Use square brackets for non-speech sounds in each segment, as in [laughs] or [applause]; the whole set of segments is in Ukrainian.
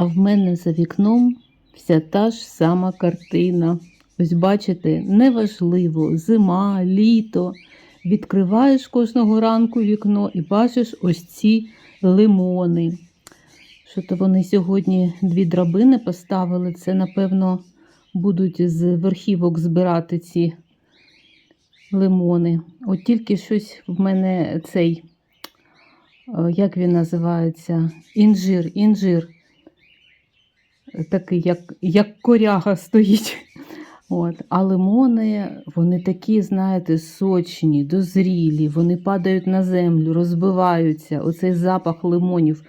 А в мене за вікном вся та ж сама картина. Ось бачите, неважливо, зима, літо. Відкриваєш кожного ранку вікно і бачиш ось ці лимони. Що то вони сьогодні дві драбини поставили. Це, напевно, будуть з верхівок збирати ці лимони. От тільки щось в мене цей, е, як він називається, інжир, інжир. Такий, як, як коряга стоїть. От. А лимони, вони такі, знаєте, сочні, дозрілі, вони падають на землю, розбиваються. Оцей запах лимонів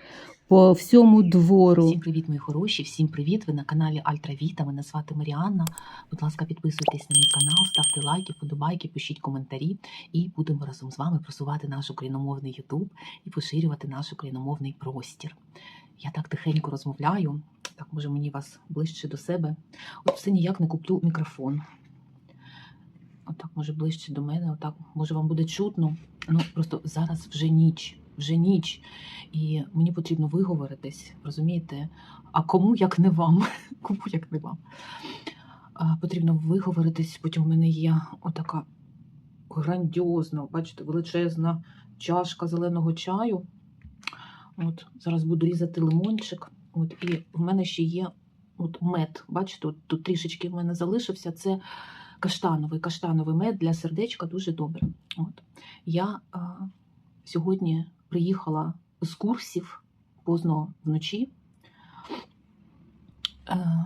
по всьому двору. Всім привіт, мої хороші! Всім привіт! Ви на каналі Альтра Віта. Мене звати Маріанна. Будь ласка, підписуйтесь на мій канал, ставте лайки, подобайки, пишіть коментарі, і будемо разом з вами просувати наш україномовний Ютуб і поширювати наш україномовний простір. Я так тихенько розмовляю, так може мені вас ближче до себе. От все ніяк не куплю мікрофон. Отак, може, ближче до мене, отак, може, вам буде чутно. Ну, просто зараз вже ніч, вже ніч. І мені потрібно виговоритись, розумієте? А кому як не вам? [laughs] Кому як не вам? А, потрібно виговоритись, потім в мене є отака грандіозна, бачите, величезна чашка зеленого чаю. От, зараз буду різати лимончик. От, і в мене ще є от мед. Бачите, от, тут трішечки в мене залишився. Це каштановий каштановий мед для сердечка дуже добре. От. Я а, сьогодні приїхала з курсів поздно вночі. Е,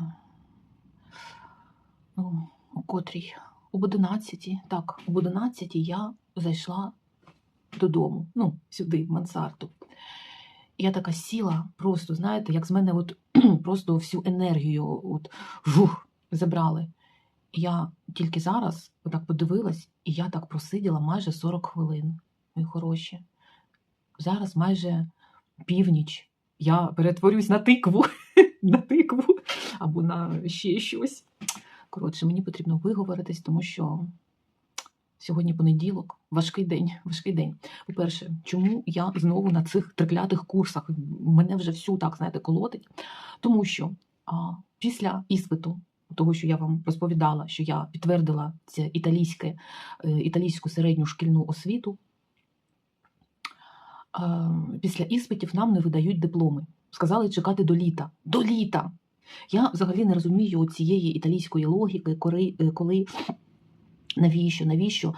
ну, котрій? Об 11, так, об 11 я зайшла додому, ну, сюди, в мансарду. Я така сіла, просто, знаєте, як з мене от, [clears throat] просто всю енергію от, жух, забрали. Я тільки зараз отак подивилась, і я так просиділа майже 40 хвилин, мої хороші. Зараз майже північ. Я перетворюсь на тикву, [laughs] на тикву або на ще щось. Коротше, мені потрібно виговоритись, тому що сьогодні понеділок, важкий день. Важкий день. По-перше, чому я знову на цих триклятих курсах? Мене вже всю так, знаєте, колотить. Тому що а, після іспиту, того, що я вам розповідала, що я підтвердила це італійське, е, італійську середню шкільну освіту, а, після іспитів нам не видають дипломи. Сказали чекати до літа. До літа! Я взагалі не розумію цієї італійської логіки, коли, коли навіщо, навіщо е,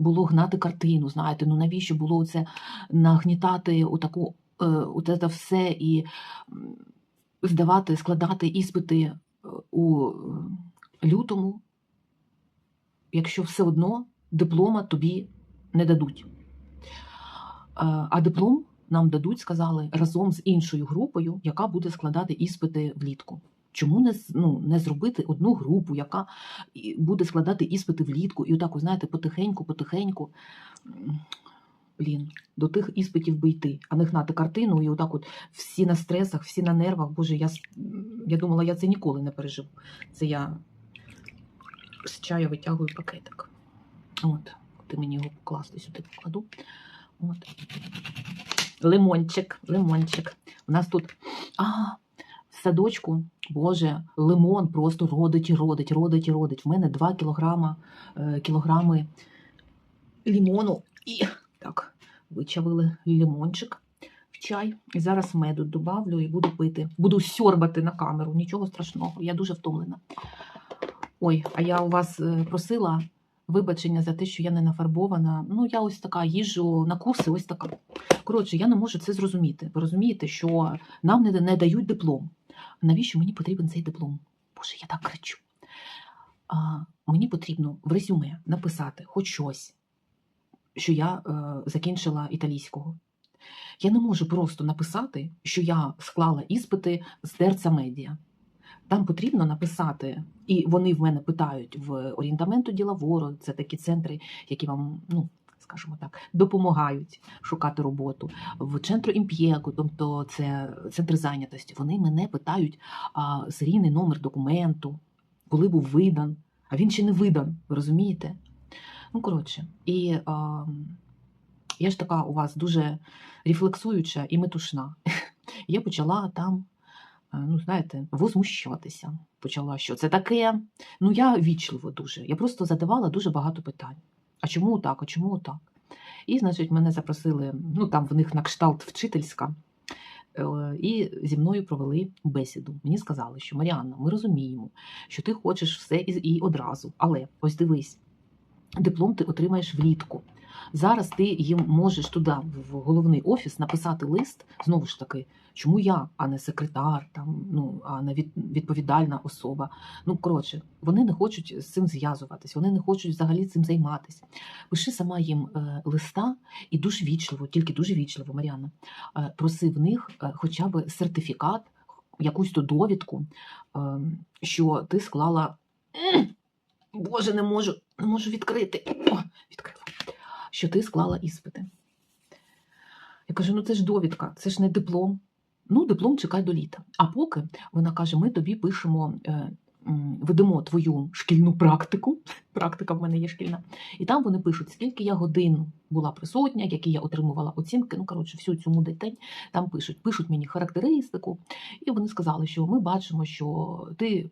було гнати картину, знаєте, ну навіщо було це нагнітати отаку, е, от це все і здавати, складати іспити е, у е, лютому, якщо все одно диплома тобі не дадуть. Е, А диплом нам дадуть, сказали, разом з іншою групою, яка буде складати іспити влітку. Чому не, ну, не зробити одну групу, яка буде складати іспити влітку, і отак, знаєте, потихеньку, потихеньку. Блін, до тих іспитів би йти, а не гнати картину, і отак от всі на стресах, всі на нервах. Боже, я, я думала, я це ніколи не переживу. Це я з чаю витягую пакетик. От, ти мені його покласти сюди покладу. От. Лимончик, лимончик. У нас тут а, садочку, боже, лимон просто родить і родить, родить і родить. В мене 2 кілограма, е, кілограми лімону. І так, вичавили лимончик в чай. І зараз меду добавлю і буду пити. Буду сьорбати на камеру. Нічого страшного, я дуже втомлена. Ой, а я у вас е, просила вибачення за те, що я не нафарбована. Ну, я ось така їжджу на курси, ось така. Коротше, я не можу це зрозуміти. Ви розумієте, що нам не дають диплом. Навіщо мені потрібен цей диплом? Боже, я так кричу. А, мені потрібно в резюме написати хоч щось, що я е, закінчила італійського. Я не можу просто написати, що я склала іспити з терца медіа. Там потрібно написати, і вони в мене питають в орієнтаменту ділаворо, це такі центри, які вам, ну, скажімо так, допомагають шукати роботу. В центру імп'єку, тобто це центр зайнятості, вони мене питають а, серійний номер документу, коли був видан, а він ще не видан, ви розумієте? Ну, коротше, і а, я ж така у вас дуже рефлексуюча і метушна. [laughs] Я почала там ну, знаєте, возмущатися почала, що це таке. Ну, я вічливо дуже. Я просто задавала дуже багато питань. А чому так? А чому так? І, значить, мене запросили, ну там в них на кшталт вчительська, е, і зі мною провели бесіду. Мені сказали, що Маріанна, ми розуміємо, що ти хочеш все і, одразу. Але ось дивись, диплом ти отримаєш влітку. Зараз ти їм можеш туди, в головний офіс, написати лист, знову ж таки, чому я, а не секретар, там, ну, а не відповідальна особа. Ну, коротше, вони не хочуть з цим зв'язуватись, вони не хочуть взагалі цим займатися. Пиши сама їм е, листа і дуже вічливо, тільки дуже вічливо, Мар'яна, е, проси в них е, хоча б сертифікат, якусь то довідку, що ти склала. Боже, не можу, не можу відкрити. О, відкрила. Що ти склала іспити. Я кажу: ну це ж довідка, це ж не диплом. Ну, диплом чекай до літа. А поки вона каже: ми тобі пишемо, е, ведемо твою шкільну практику. [laughs] Практика в мене є шкільна. І там вони пишуть, скільки я годин була присутня, які я отримувала оцінки. Ну, коротше, всю цю день там пишуть, пишуть мені характеристику. І вони сказали, що ми бачимо, що ти.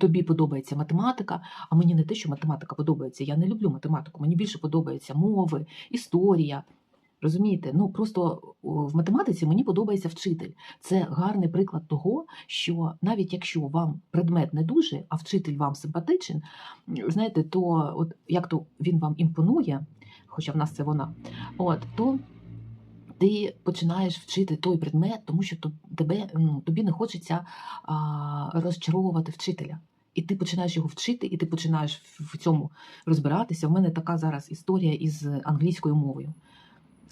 Тобі подобається математика, а мені не те, що математика подобається. Я не люблю математику. Мені більше подобаються мови, історія. Розумієте? Ну просто в математиці мені подобається вчитель. Це гарний приклад того, що навіть якщо вам предмет не дуже, а вчитель вам симпатичен, знаєте, то от як то він вам імпонує, хоча в нас це вона, от то. Ти починаєш вчити той предмет, тому що тебе, ну, тобі не хочеться а, розчаровувати вчителя. І ти починаєш його вчити, і ти починаєш в цьому розбиратися. У мене така зараз історія із англійською мовою.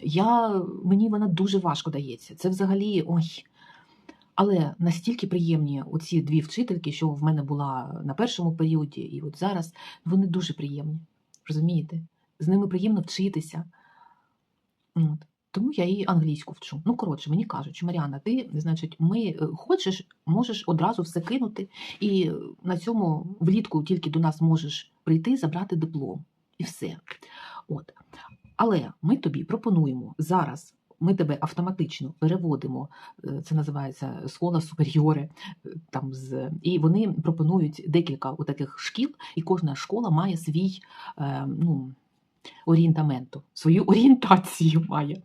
Я, мені вона дуже важко дається. Це взагалі ой. Але настільки приємні оці дві вчительки, що в мене була на першому періоді, і от зараз, вони дуже приємні. Розумієте? З ними приємно вчитися. От. Тому я і англійську вчу. Ну, коротше, мені кажуть, Маріана, ти, значить, ми е, хочеш, можеш одразу все кинути, і е, на цьому влітку тільки до нас можеш прийти, забрати диплом. І все. От. Але ми тобі пропонуємо зараз. Ми тебе автоматично переводимо, е, це називається школа суперіоре. е, Там з і вони пропонують декілька таких шкіл, і кожна школа має свій ну, орієнтаменту, свою орієнтацію має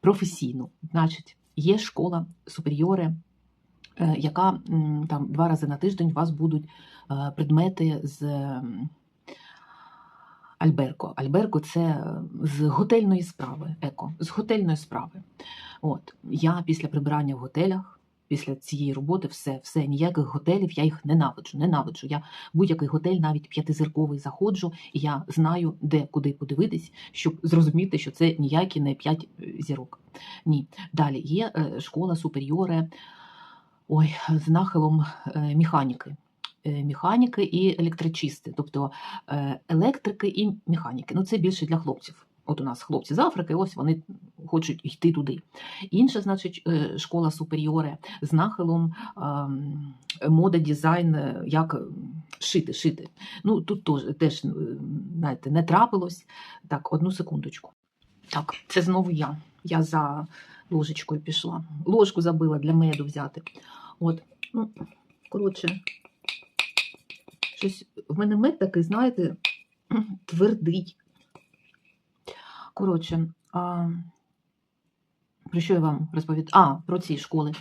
професійну. Значить, є школа суперіоре, е, яка там два рази на тиждень у вас будуть е, предмети з. Альберко. Альберко це е, з готельної справи, еко, з готельної справи. От я після прибирання в готелях, після цієї роботи, все, все, ніяких готелів, я їх ненавиджу, ненавиджу. Я будь-який готель, навіть п'ятизірковий, заходжу, і я знаю, де куди подивитись, щоб зрозуміти, що це ніякі не п'ять е, зірок. Ні. Далі є е, школа суперіоре, ой, з нахилом е, механіки. Механіки і електричисти, тобто електрики і механіки. Ну, це більше для хлопців. От у нас хлопці з Африки, ось вони хочуть йти туди. Інша, значить, е, школа суперіоре з нахилом ем, мода, дизайн, е, як ем, шити, шити. Ну, тут теж, теж е, знаєте, не трапилось. Так, одну секундочку. Так, це знову я. Я за ложечкою пішла. Ложку забила для меду взяти. От, ну, коротше, щось в мене мед такий, знаєте, [clears throat] твердий. Коротше, а, про що я вам розповідаю? А, про ці школи.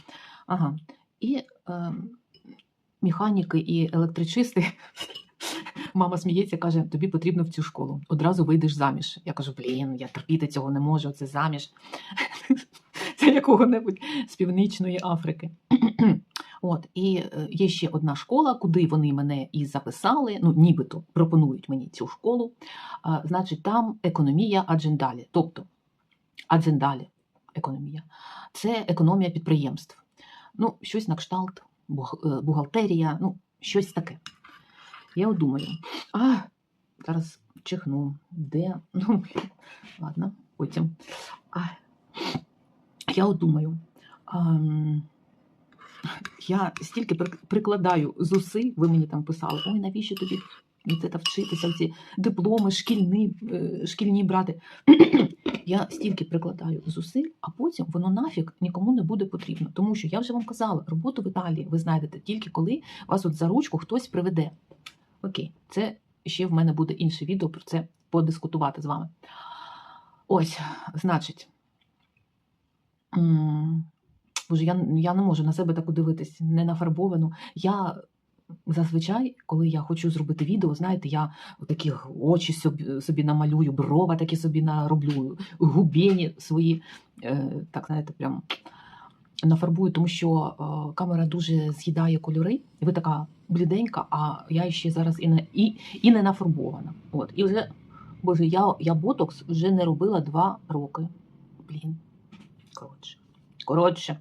Ага. І е, механіки і електричисти. [laughs] Мама сміється, каже, тобі потрібно в цю школу. Одразу вийдеш заміж. Я кажу, блін, я терпіти цього не можу, це заміж. [laughs] Це якого-небудь з Північної Африки. [clears throat] От, і е, є ще одна школа, куди вони мене і записали, ну, нібито пропонують мені цю школу. Значить, там економія аджендалі. Тобто, аджендалі економія. Це економія підприємств. Ну, щось на кшталт, е, бухгалтерія, ну, щось таке. Я думаю, а, зараз чихну, де. Ну, [laughs] ладно, потім. А, я думаю. ам, я стільки прикладаю зусиль, ви мені там писали, ой, навіщо тобі це вчитися, ці дипломи, шкільні, е, шкільні брати. [clears throat] я стільки прикладаю зусиль, а потім воно нафіг нікому не буде потрібно. Тому що я вже вам казала, роботу в Італії ви знайдете тільки коли вас от за ручку хтось приведе. Окей, це ще в мене буде інше відео про це подискутувати з вами. Ось, значить. Боже, я, я не можу на себе таку дивитись, не нафарбовану. Я зазвичай, коли я хочу зробити відео, знаєте, я такі очі собі, намалюю, брова такі собі нароблю, губені свої, е, так знаєте, прям нафарбую, тому що е, камера дуже з'їдає кольори, ви така бліденька, а я ще зараз і не, і, і не нафарбована. От, і вже, боже, я, я ботокс вже не робила два роки. Блін. Коротше. Коротше.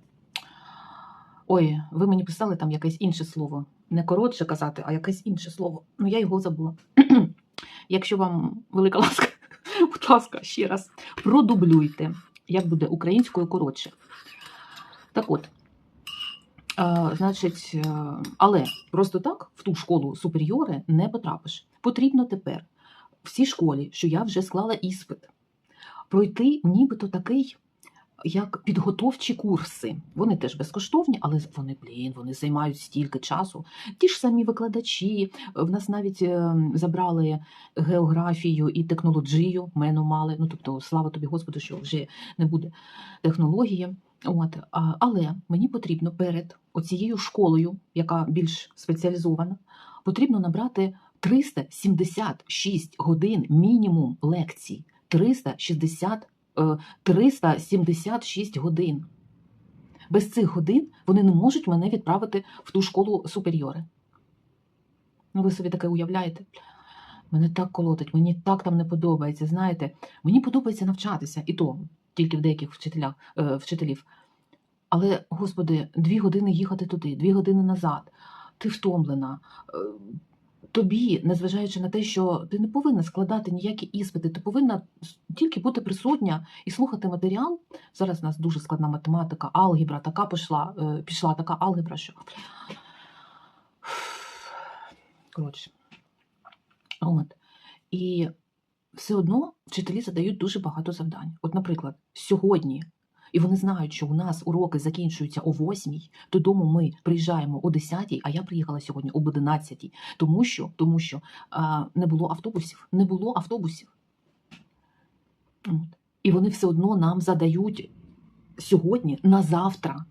Ой, ви мені писали там якесь інше слово. Не коротше казати, а якесь інше слово. Ну, я його забула. [clears throat] Якщо вам велика ласка, [laughs] будь ласка, ще раз продублюйте, як буде українською коротше. Так от, е, значить, е, але просто так в ту школу суперіори не потрапиш. Потрібно тепер в цій школі, що я вже склала іспит, пройти нібито такий як підготовчі курси. Вони теж безкоштовні, але вони, блін, вони займають стільки часу. Ті ж самі викладачі. В нас навіть е, забрали географію і технологію, мену мали. Ну тобто, слава тобі, Господи, що вже не буде технології. От, але мені потрібно перед оцією школою, яка більш спеціалізована, потрібно набрати 376 годин мінімум лекцій. 360 е, 376 годин. Без цих годин вони не можуть мене відправити в ту школу суперіори. Ну, ви собі таке уявляєте? Мене так колотить, мені так там не подобається. Знаєте, мені подобається навчатися, і то тільки в деяких вчителях, е, вчителів. Але, господи, дві години їхати туди, дві години назад. Ти втомлена. Тобі, незважаючи на те, що ти не повинна складати ніякі іспити, ти повинна тільки бути присутня і слухати матеріал. Зараз у нас дуже складна математика, алгебра, така пішла, е, пішла така алгебра, що. Коротше. От. І все одно вчителі задають дуже багато завдань. От, наприклад, сьогодні, і вони знають, що у нас уроки закінчуються о 8, додому ми приїжджаємо о 10, а я приїхала сьогодні об 11, тому що, тому що а, не було автобусів. Не було автобусів. І вони все одно нам задають сьогодні на завтра.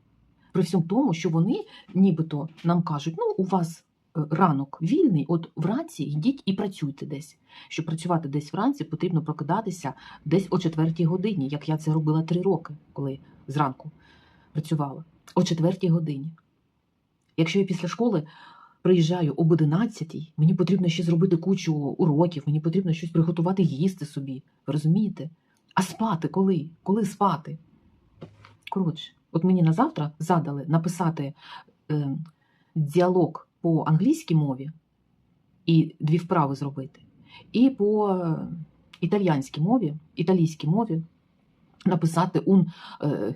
При всьому тому, що вони нібито нам кажуть, ну, у вас ранок вільний, от вранці йдіть і працюйте десь. Щоб працювати десь вранці, потрібно прокидатися десь о четвертій годині, як я це робила три роки, коли зранку працювала. О четвертій годині. Якщо я після школи приїжджаю об 11, мені потрібно ще зробити кучу уроків, мені потрібно щось приготувати їсти собі. Ви розумієте? А спати коли? Коли спати? Коротше, от мені на завтра задали написати е, діалог по англійській мові і дві вправи зробити, і по е, італійській мові, італійській мові написати un, е,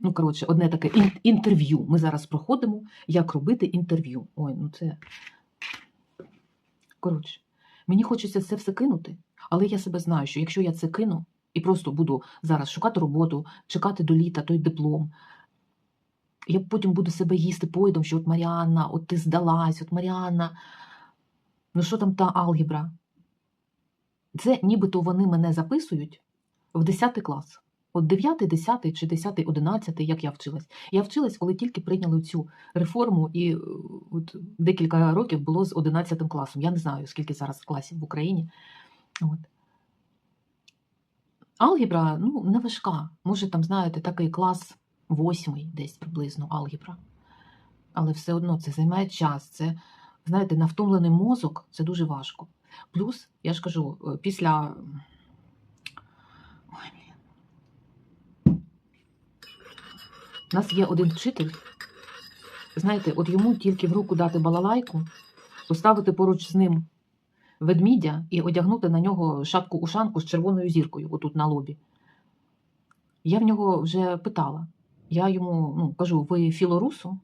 ну, коротше, одне таке інтерв'ю. Ми зараз проходимо, як робити інтерв'ю. Ой, ну це. Коротше, мені хочеться це все кинути, але я себе знаю, що якщо я це кину і просто буду зараз шукати роботу, чекати до літа той диплом, я потім буду себе їсти поїдом, що от Маріанна, от ти здалась, от Маріанна. Ну що там та алгебра? Це нібито вони мене записують в 10 клас. От 9, 10 чи 10, 11, як я вчилась. Я вчилась, коли тільки прийняли цю реформу, і е, от декілька років було з 11 класом. Я не знаю, скільки зараз класів в Україні. От. Алгебра ну, не важка. Може, там, знаєте, такий клас восьмий, десь приблизно алгебра. Але все одно це займає час. Це, знаєте, на втомлений мозок це дуже важко. Плюс, я ж кажу, е, після. У нас є один вчитель. Знаєте, от йому тільки в руку дати балалайку, поставити поруч з ним ведмідя і одягнути на нього шапку-ушанку з червоною зіркою, отут на лобі. Я в нього вже питала. Я йому ну, кажу: ви філорусу?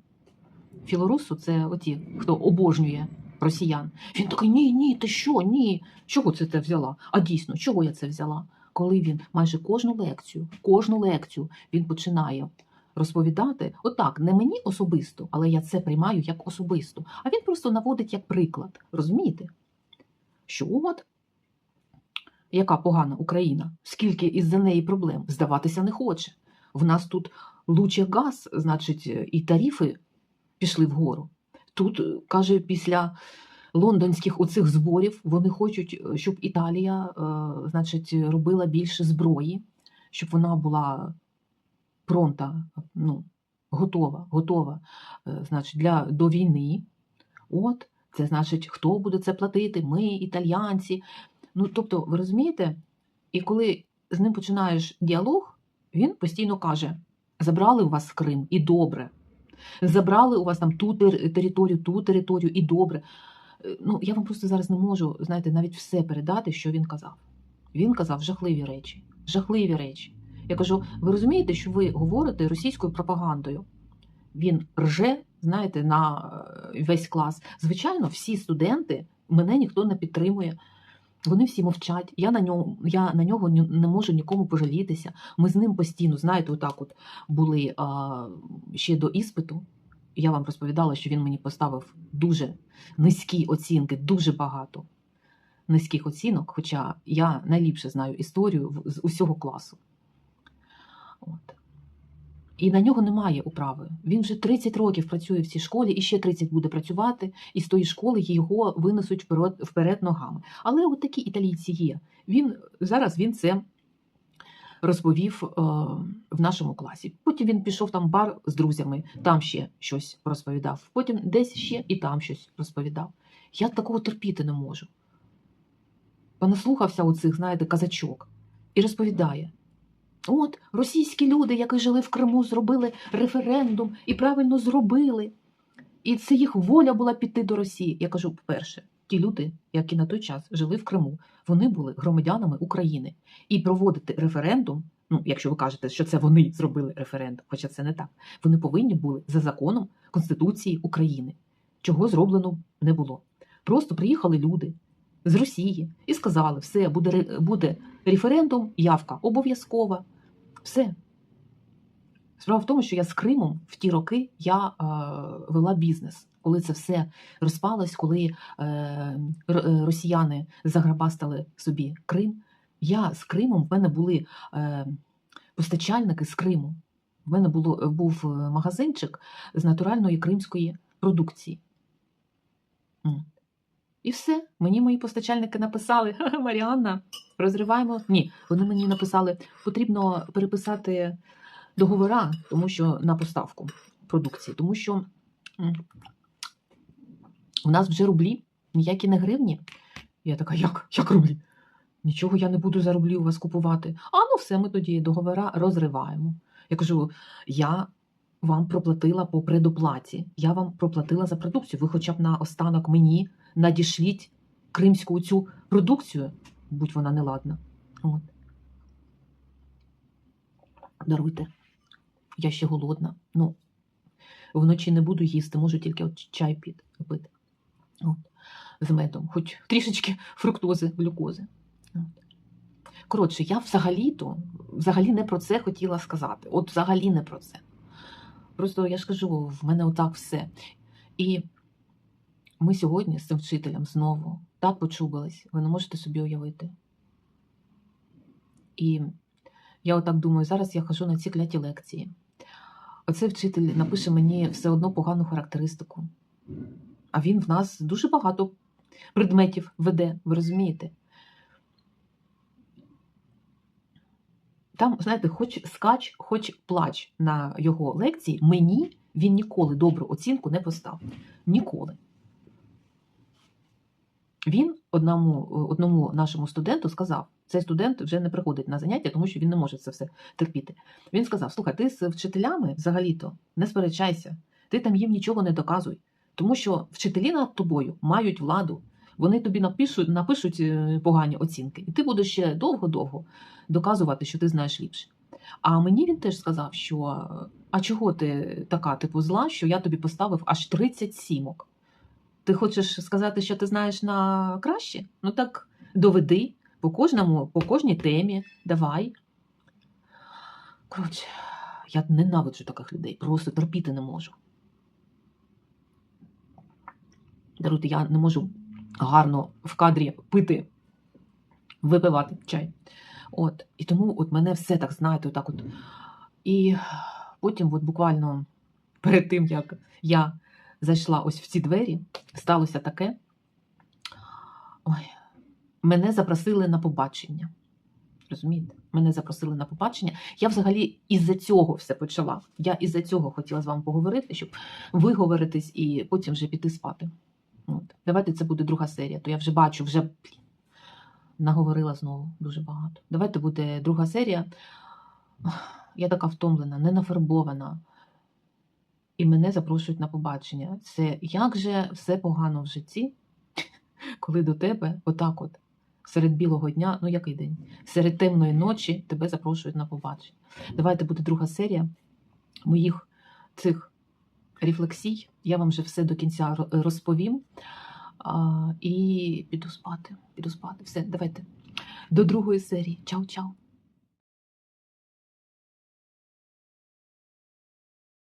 Філорусу це оті, хто обожнює росіян. Він такий: ні, ні, ти що, ні. Чого це ти взяла? А дійсно, чого я це взяла? Коли він майже кожну лекцію, кожну лекцію він починає розповідати, отак, не мені особисто, але я це приймаю як особисто. А він просто наводить як приклад. Розумієте? Що от яка погана Україна, скільки із-за неї проблем, здаватися не хоче. В нас тут луче газ, значить, і тарифи пішли вгору. Тут, е, каже, після лондонських оцих зборів вони хочуть, е, щоб Італія, е, значить, робила більше зброї, щоб вона була пронта, ну, готова, готова, е, значить, для, до війни. От, це значить, хто буде це платити? Ми, італіянці. Ну, тобто, ви розумієте, і коли з ним починаєш діалог, він постійно каже: забрали у вас Крим і добре. Забрали у вас там ту територію, ту територію і добре. Е, Ну, я вам просто зараз не можу, знаєте, навіть все передати, що він казав. Він казав жахливі речі. Жахливі речі. Я кажу: ви розумієте, що ви говорите російською пропагандою? Він рже, знаєте, на е, весь клас. Звичайно, всі студенти, мене ніхто не підтримує. Вони всі мовчать. Я на нього, я на нього не можу нікому пожалітися. Ми з ним постійно, знаєте, отак от були а, ще до іспиту. Я вам розповідала, що він мені поставив дуже низькі оцінки, дуже багато низьких оцінок, хоча я найліпше знаю історію з усього класу. От. І на нього немає управи. Він вже 30 років працює в цій школі, і ще 30 буде працювати, і з тої школи його винесуть вперед, вперед ногами. Але от такі італійці є. Він зараз він це розповів е, в нашому класі. Потім він пішов там в бар з друзями, там ще щось розповідав. Потім десь ще і там щось розповідав. Я такого терпіти не можу. Понаслухався оцих, знаєте, казачок і розповідає. От російські люди, які жили в Криму, зробили референдум і правильно зробили. І це їх воля була піти до Росії. Я кажу, по-перше, ті люди, які на той час жили в Криму, вони були громадянами України. І проводити референдум, ну, якщо ви кажете, що це вони зробили референдум, хоча це не так, вони повинні були за законом Конституції України, чого зроблено не було. Просто приїхали люди з Росії і сказали, все, буде, буде референдум, явка обов'язкова. Все. Справа в тому, що я з Кримом в ті роки я е, вела бізнес. Коли це все розпалось, коли е, е, росіяни заграбастали собі Крим, я з Кримом, в мене були е, постачальники з Криму. В мене було, був е, магазинчик з натуральної кримської продукції. І все. Мені мої постачальники написали: Маріанна, розриваємо. Ні, вони мені написали, потрібно переписати договора, тому що на поставку продукції, тому що у нас вже рублі, ніякі не гривні. Я така, як? Як рублі? Нічого я не буду за рублі у вас купувати. А ну все, ми тоді договора розриваємо. Я кажу, я вам проплатила по предоплаті, я вам проплатила за продукцію. Ви хоча б на останок мені надішліть кримську цю продукцію, будь вона неладна. От. Даруйте. Я ще голодна. Ну, вночі не буду їсти, можу тільки от чай піти, пити. От. З медом, хоч трішечки фруктози, глюкози. От. Коротше, я взагалі-то взагалі не про це хотіла сказати. От взагалі не про це. Просто я ж кажу, в мене отак все. І ми сьогодні з цим вчителем знову так почубились, ви не можете собі уявити. І я отак думаю, зараз я хожу на ці кляті лекції. Оцей вчитель напише мені все одно погану характеристику. А він в нас дуже багато предметів веде, ви розумієте? Там, знаєте, хоч скач, хоч плач на його лекції, мені він ніколи добру оцінку не поставив. Ніколи. Він одному, одному нашому студенту сказав: цей студент вже не приходить на заняття, тому що він не може це все терпіти. Він сказав: Слухай, ти з вчителями взагалі-то не сперечайся, ти там їм нічого не доказуй, тому що вчителі над тобою мають владу. Вони тобі напишуть, напишуть е, погані оцінки, і ти будеш ще довго-довго доказувати, що ти знаєш ліпше. А мені він теж сказав, що а чого ти така типу зла, що я тобі поставив аж 30 сімок? Ти хочеш сказати, що ти знаєш на краще? Ну так доведи по кожному, по кожній темі. Давай. Коротше, я ненавиджу таких людей, просто терпіти не можу. Даруйте, я не можу гарно в кадрі пити, випивати чай. От. І тому от мене все так, знаєте, отак от. І потім, от буквально перед тим, як я зайшла ось в ці двері, сталося таке. Ой, мене запросили на побачення. Розумієте? Мене запросили на побачення. Я взагалі із-за цього все почала. Я із-за цього хотіла з вами поговорити, щоб виговоритись і потім вже піти спати. От. Давайте це буде друга серія, то я вже бачу, вже наговорила знову дуже багато. Давайте буде друга серія. Я така втомлена, ненафарбована. І мене запрошують на побачення. Це як же все погано в житті, коли до тебе отак от серед білого дня, ну який день? Серед темної ночі тебе запрошують на побачення. Давайте буде друга серія моїх цих рефлексій. Я вам вже все до кінця розповім. А, і піду спати. Піду спати. Все, давайте. До другої серії. Чао-чао.